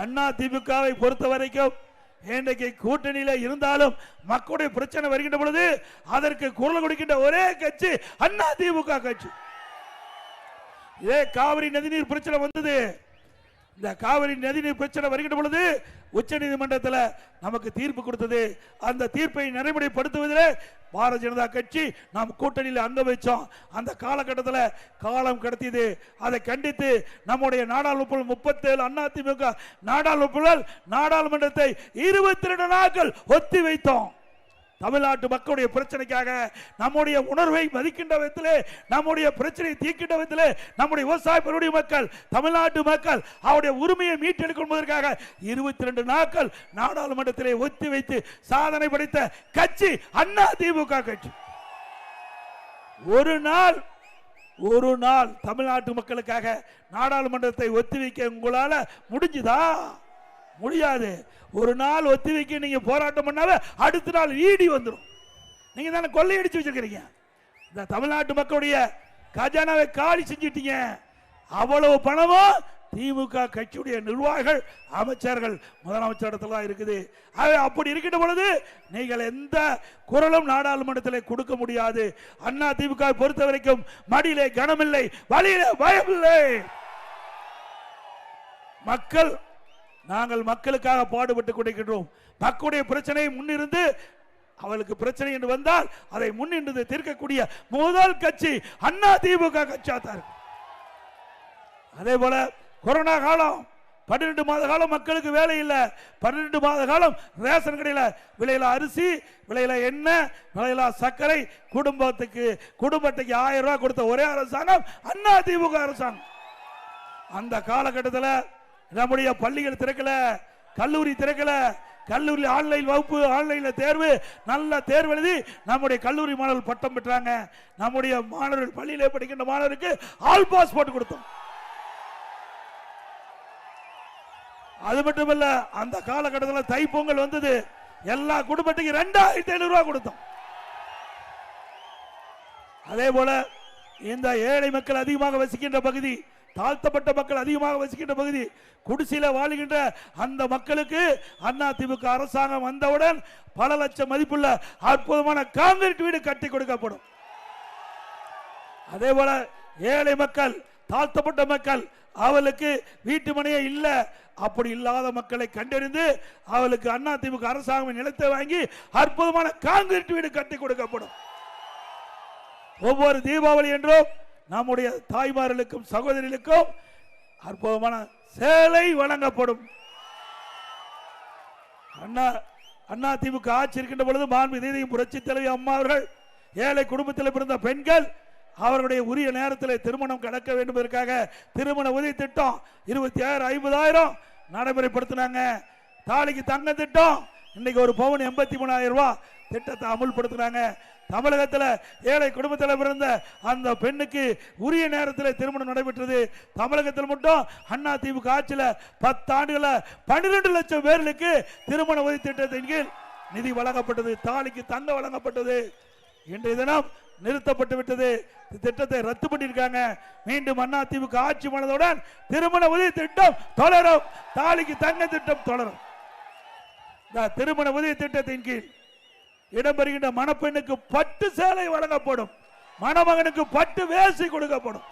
அண்ணா திமுகவை பொறுத்த வரைக்கும் இன்றைக்கு கூட்டணியில இருந்தாலும் மக்களுடைய பிரச்சனை வருகின்ற பொழுது அதற்கு குரல் கொடுக்கின்ற ஒரே கட்சி அண்ணா திமுக கட்சி. இதே காவிரி நதிநீர் பிரச்சனை வந்தது. இந்த காவிரி நதிநீர் பிரச்சனை வருகின்ற பொழுது உச்ச நீதிமன்றத்தில் நமக்கு தீர்ப்பு கொடுத்தது. அந்த தீர்ப்பை நடைமுறைப்படுத்துவதில் பாரதிய ஜனதா கட்சி நாம் கூட்டணியில் அங்க வச்சோம். அந்த காலகட்டத்தில் காலம் கடத்தியது. அதை கண்டித்து நம்முடைய நாடாளுமன்ற முப்பத்தேழு அதிமுக நாடாளுமன்ற நாடாளுமன்றத்தை இருபத்தி ரெண்டு நாட்கள் ஒத்தி வைத்தோம். தமிழ்நாட்டு மக்களுடைய பிரச்சனைக்காக நம்முடைய உணர்வை மதிக்கின்ற விதத்திலே நம்முடைய பிரச்சனையை தீர்க்கின்ற விதத்திலே நம்முடைய விவசாய பெருடைய மக்கள் தமிழ்நாட்டு மக்கள் அவருடைய உரிமையை மீட்டெடுப்பதற்காக இருபத்தி ரெண்டு நாட்கள் நாடாளுமன்றத்திலே ஒத்தி வைத்து சாதனை படைத்த கட்சி அண்ணா திமுக கட்சி. ஒரு நாள் ஒரு நாள் தமிழ்நாட்டு மக்களுக்காக நாடாளுமன்றத்தை ஒத்திவைக்க உங்களால் முடிஞ்சுதா? முடியாது. ஒரு நாள் ஒத்திவைக்க நீங்க போராட்டம் பண்ணாவே அடுத்த நாள் ஈடி வந்துடும் நீங்க தானே கொள்ளையடிச்சு வச்சிருக்கிறீங்க. இந்த தமிழ்நாட்டு மக்களுடைய கஜானாவை காலி செஞ்சிட்டீங்க. அவ்வளவு பணமும் திமுக கட்சியுடைய நிர்வாகிகள் அமைச்சர்கள் முதலமைச்சர் இடத்துல தான் இருக்குது. ஆகவே அப்படி இருக்கின்ற பொழுது நீங்கள் எந்த குரலும் நாடாளுமன்றத்தில் கொடுக்க முடியாது. அண்ணா திமுக பொறுத்த வரைக்கும் மடியிலே கனமில்லை வழியிலே பயமில்லை. மக்கள் நாங்கள் மக்களுக்காக பாடுபட்டு கொடுக்கின்றோம் மக்களுடைய பிரச்சனையை முன்னிருந்து அவளுக்கு பிரச்சனை என்று வந்தால் அதை முன்னின்று தீர்க்கக்கூடிய முதல் கட்சி அண்ணா திமுக கட்சியாக தான் அதே போல கொரோனா காலம் பன்னிரெண்டு மாத காலம் மக்களுக்கு வேலை இல்லை. பன்னிரெண்டு மாத காலம் ரேஷன் கடையில் விலையில அரிசி விலையில எண்ணெய் விலையில சர்க்கரை குடும்பத்துக்கு குடும்பத்துக்கு ஆயிரம் ரூபாய் கொடுத்த ஒரே அரசாங்கம் அண்ணா திமுக அரசாங்கம். அந்த காலகட்டத்தில் நம்முடைய பள்ளிகள் திறக்கல கல்லூரி திறக்கல கல்லூரி ஆன்லைன் வகுப்பு ஆன்லைன்ல தேர்வு நல்ல தேர்வு எழுதி நம்முடைய கல்லூரி மாணவர்கள் பட்டம் பெற்றாங்க. நம்முடைய மாணவர்கள் பள்ளியிலே படிக்கின்ற மாணவருக்கு ஆல் பாஸ் போட்டு கொடுத்தோம். அது மட்டுமல்ல அந்த காலகட்டத்தில் தைப்பொங்கல் வந்தது. எல்லா குடும்பத்துக்கும் ரெண்டாயிரத்தி ஐநூறு ரூபாய் கொடுத்தோம். அதே போல இந்த ஏழை மக்கள் அதிகமாக வசிக்கின்ற பகுதி தாழ்த்தப்பட்ட மக்கள் அதிகமாக வசிக்கின்ற பகுதி குடிசையில வாழுகின்ற அந்த மக்களுக்கு அண்ணா திமுக அரசாங்கம் வந்தவுடன் பல லட்சம் மதிப்புள்ள அற்புதமான காங்கிரீட் வீடு கட்டி கொடுக்கப்படும். அதே போல ஏழை மக்கள் தாழ்த்தப்பட்ட மக்கள் அவளுக்கு வீட்டு மனையே இல்ல. அப்படி இல்லாத மக்களை கண்டறிந்து அவளுக்கு அண்ணா அரசாங்கம் நிலத்தை வாங்கி அற்புதமான காங்கிரீட் வீடு கட்டி கொடுக்கப்படும். ஒவ்வொரு தீபாவளி என்றும் நம்முடைய தாய்மார்களுக்கும் சகோதரிகளுக்கும் அற்புதமான சேலை வழங்கப்படும். அண்ணா அண்ணா திமுக ஆட்சி இருக்கின்ற பொழுது மாண்பு நீதியும் புரட்சி தலைவி அம்மா அவர்கள் ஏழை குடும்பத்தில் பிறந்த பெண்கள் அவர்களுடைய உரிய நேரத்தில் திருமணம் கடக்க வேண்டும் என்பதற்காக திருமண உதவி திட்டம் இருபத்தி ஆறு ஐம்பதாயிரம் நடைமுறைப்படுத்தினாங்க. தாலிக்கு தங்க திட்டம் இன்னைக்கு ஒரு பவுன் எண்பத்தி மூணாயிரம் ரூபாய் திட்டத்தை அமுல்படுத்தினாங்க. தமிழகத்தில் ஏழை குடும்பத்தில் பிறந்த அந்த பெண்ணுக்கு உரிய நேரத்தில் திருமணம் நடைபெற்றது. தமிழகத்தில் மட்டும் அண்ணா திமுக ஆட்சியில் பத்து ஆண்டுகளில் பன்னிரெண்டு லட்சம் பேர்களுக்கு திருமண உதவி திட்டத்தின் கீழ் நிதி வழங்கப்பட்டது. தாலிக்கு தங்க வழங்கப்பட்டது. இன்றைய தினம் நிறுத்தப்பட்டு விட்டது. திட்டத்தை ரத்து பண்ணியிருக்காங்க. மீண்டும் அண்ணா திமுக ஆட்சி மனதுடன் திருமண உதவி திட்டம் தொடரும். தாலிக்கு தங்க திட்டம் தொடரும். திருமண உதவி திட்டத்தின் கீழ் இடம்பெறுகின்ற மணப்பெண்ணுக்கு பட்டு சேலை வழங்கப்படும். மணமகனுக்கு பட்டு வேசி கொடுக்கப்படும்.